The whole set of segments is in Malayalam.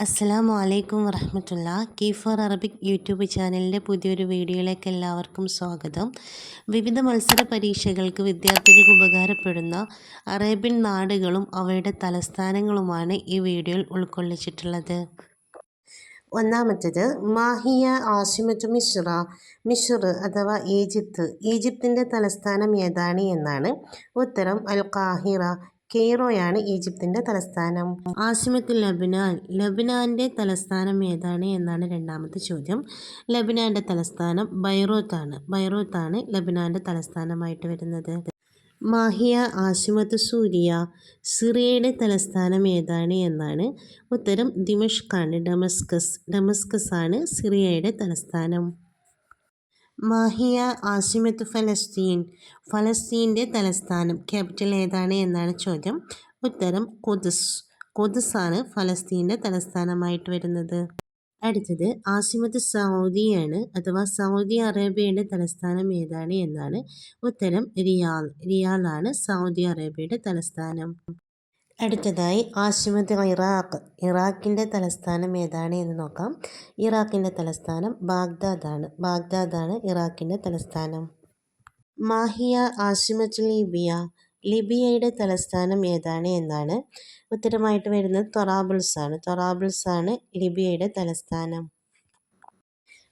അസ്സലാമു വലൈക്കും വറഹമത്തുള്ള. കീ ഫോർ അറബിക് യൂട്യൂബ് ചാനലിന്റെ പുതിയൊരു വീഡിയോയിലേക്ക് എല്ലാവർക്കും സ്വാഗതം. വിവിധ മത്സര പരീക്ഷകൾക്ക് വിദ്യാർത്ഥികൾക്ക് ഉപകാരപ്പെടുന്ന അറേബ്യൻ നാടുകളും അവയുടെ തലസ്ഥാനങ്ങളുമാണ് ഈ വീഡിയോയിൽ ഉൾക്കൊള്ളിച്ചിട്ടുള്ളത്. ഒന്നാമത്തേത് മാഹിയ ആസിമത്ത് മിശ്ര മിശ്ർ അഥവാ ഈജിപ്ത്. ഈജിപ്തിന്റെ തലസ്ഥാനം ഏതാണ് എന്നാണ് ഉത്തരം അൽ കാഹിറ കെയ്റോയാണ് ഈജിപ്തിന്റെ തലസ്ഥാനം. ആസിമത്ത് ലബനാൻ ലബനാന്റെ തലസ്ഥാനം ഏതാണ് എന്നാണ് രണ്ടാമത്തെ ചോദ്യം. ലബനാന്റെ തലസ്ഥാനം ബൈറോത്താണ്. ബൈറോത്താണ് ലബനാന്റെ തലസ്ഥാനമായിട്ട് വരുന്നത്. മാഹിയ ആസിമത്ത് സൂര്യ സിറിയയുടെ തലസ്ഥാനം ഏതാണ് എന്നാണ് ഉത്തരം ദിമഷ്കാണ് ഡമസ്കസ് ഡമസ്കസ് ആണ് സിറിയയുടെ തലസ്ഥാനം. മാഹിയ ആസിമത്ത് ഫലസ്തീൻ ഫലസ്തീന്റെ തലസ്ഥാനം ക്യാപിറ്റൽ ഏതാണ് എന്നാണ് ചോദ്യം. ഉത്തരം കുദസ് കുദ്സാണ് ഫലസ്തീന്റെ തലസ്ഥാനമായിട്ട് വരുന്നത്. അടുത്തത് ആസിമത്ത് സൗദിയാണ് അഥവാ സൗദി അറേബ്യയുടെ തലസ്ഥാനം ഏതാണ് എന്നാണ് ഉത്തരം റിയാൽ. റിയാലാണ് സൗദി അറേബ്യയുടെ തലസ്ഥാനം. അടുത്തതായി ആസിമത്ത് ഇറാഖ്. ഇറാഖിന്റെ തലസ്ഥാനം ഏതാണ് എന്ന് നോക്കാം. ഇറാഖിന്റെ തലസ്ഥാനം ബാഗ്ദാദാണ്. ബാഗ്ദാദാണ് ഇറാഖിന്റെ തലസ്ഥാനം. മാഹിയ ആസിമത്ത് ലിബിയ. ലിബിയയുടെ തലസ്ഥാനം ഏതാണ് എന്നാണ് ഉത്തരമായിട്ട് വരുന്നത് തൊറാബിൾസ് ആണ്. തൊറാബിൾസ് ആണ് ലിബിയയുടെ തലസ്ഥാനം.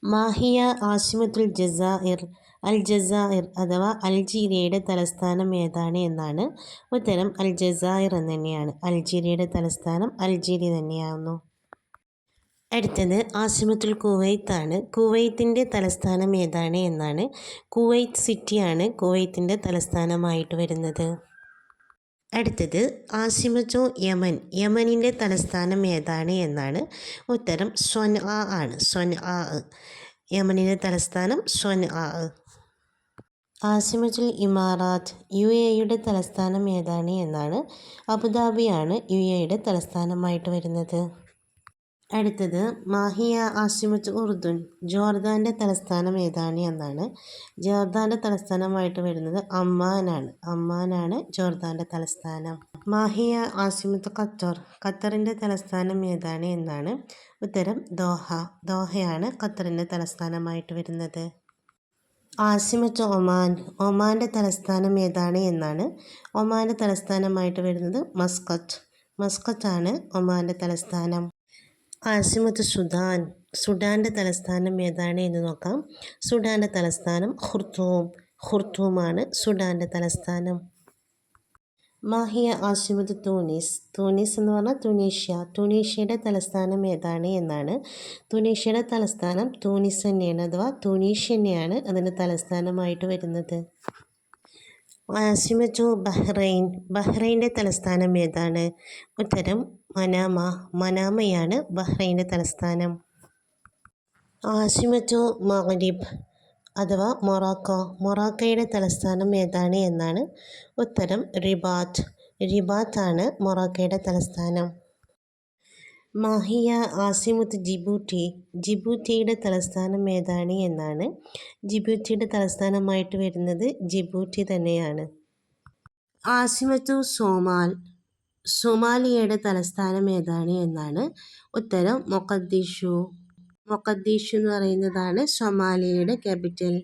മാഹിയ ആശുപത്രി ജസാഇർ. അൽ ജസായിർ അഥവാ അൽജീരിയയുടെ തലസ്ഥാനം ഏതാണ് എന്നാണ് ഉത്തരം അൽ ജസായിർ എന്ന് തന്നെയാണ് അൽജീരിയയുടെ തലസ്ഥാനം അൽജീരിയ തന്നെയാവുന്നു. അടുത്തത് ആസിമത്തുൽ കുവൈത്ത് ആണ്. കുവൈത്തിന്റെ തലസ്ഥാനം ഏതാണ് എന്നാണ് കുവൈത്ത് സിറ്റിയാണ് കുവൈത്തിന്റെ തലസ്ഥാനമായിട്ട് വരുന്നത്. അടുത്തത് ആസിമത്തു യമൻ. യമനിന്റെ തലസ്ഥാനം ഏതാണ് എന്നാണ് ഉത്തരം സ്വൻ ആ ആണ്. സ്വൻ ആ യമനിന്റെ തലസ്ഥാനം സ്വൻ ആ ആസിമത്തുൽ ഇമാറാത്ത് യു എ യുടെ തലസ്ഥാനം ഏതാണ് എന്നാണ് അബുദാബിയാണ് യു എയുടെ തലസ്ഥാനമായിട്ട് വരുന്നത്. അടുത്തത് മാഹിയ ആസിമത്ത് ഉറുദുൻ ജോർദാന്റെ തലസ്ഥാനം ഏതാണ് എന്നാണ്. ജോർദാന്റെ തലസ്ഥാനമായിട്ട് വരുന്നത് അമ്മാനാണ് അമ്മാനാണ് ജോർദാന്റെ തലസ്ഥാനം. മാഹിയ ആസിമത്ത് ഖത്തർ ഖത്തറിന്റെ തലസ്ഥാനം ഏതാണ് എന്നാണ് ഉത്തരം ദോഹ. ദോഹയാണ് ഖത്തറിന്റെ തലസ്ഥാനമായിട്ട് വരുന്നത്. ആസിമത്ത് ഒമാൻ ഒമാന്റെ തലസ്ഥാനം ഏതാണ് എന്നാണ് ഒമാന്റെ തലസ്ഥാനമായിട്ട് വരുന്നത് മസ്കത്ത് മസ്കത്താണ് ഒമാന്റെ തലസ്ഥാനം. ആസിമത്ത് സുഡാൻ സുഡാന്റെ തലസ്ഥാനം ഏതാണ് എന്ന് നോക്കാം. സുഡാന്റെ തലസ്ഥാനം ഖുർത്തൂം ഖുർത്തൂമാണ് സുഡാന്റെ തലസ്ഥാനം. മാഹിയ ആശുപത് തൂനീസ് തൂനീസ് എന്ന് പറഞ്ഞാൽ തുനീഷ്യ തുനീഷ്യയുടെ തലസ്ഥാനം ഏതാണ് എന്നാണ്. തുനീഷ്യയുടെ തലസ്ഥാനം തൂനീസ് തന്നെയാണ് അഥവാ തുനീഷ് തന്നെയാണ് അതിന്റെ തലസ്ഥാനമായിട്ട് വരുന്നത്. ആസിമറ്റു ബഹ്റൈൻ. ബഹ്റൈന്റെ തലസ്ഥാനം ഏതാണ്? ഉത്തരം മനാമ. മനാമയാണ് ബഹ്റൈന്റെ തലസ്ഥാനം. ആസിമറ്റു മഗ്രിബ്. അഥവാ മൊറാക്കോ. മൊറാക്കോയുടെ തലസ്ഥാനം ഏതാണ് എന്നാണ് ഉത്തരം റിബാത്ത് റിബാത്താണ് മൊറാക്കോയുടെ തലസ്ഥാനം. മാഹിയ ആസിമുത്ത് ജിബൂട്ടി. ജിബൂട്ടിയുടെ തലസ്ഥാനം ഏതാണ് എന്നാണ് ജിബൂട്ടിയുടെ തലസ്ഥാനമായിട്ട് വരുന്നത് ജിബൂട്ടി തന്നെയാണ്. ആസിമത്തു സോമാൽ. സൊമാലിയയുടെ തലസ്ഥാനം ഏതാണ് എന്നാണ് ഉത്തരം മൊക്കദ്ദിഷു മൊക്കദ്ദീഷ് എന്ന് പറയുന്നതാണ് സൊമാലിയയുടെ ക്യാപിറ്റൽ.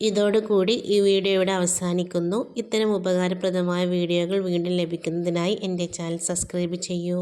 ഇതോടുകൂടി ഈ വീഡിയോ ഇവിടെ അവസാനിക്കുന്നു. ഇത്തരം ഉപകാരപ്രദമായ വീഡിയോകൾ വീണ്ടും ലഭിക്കുന്നതിനായി എന്റെ ചാനൽ സബ്സ്ക്രൈബ് ചെയ്യൂ.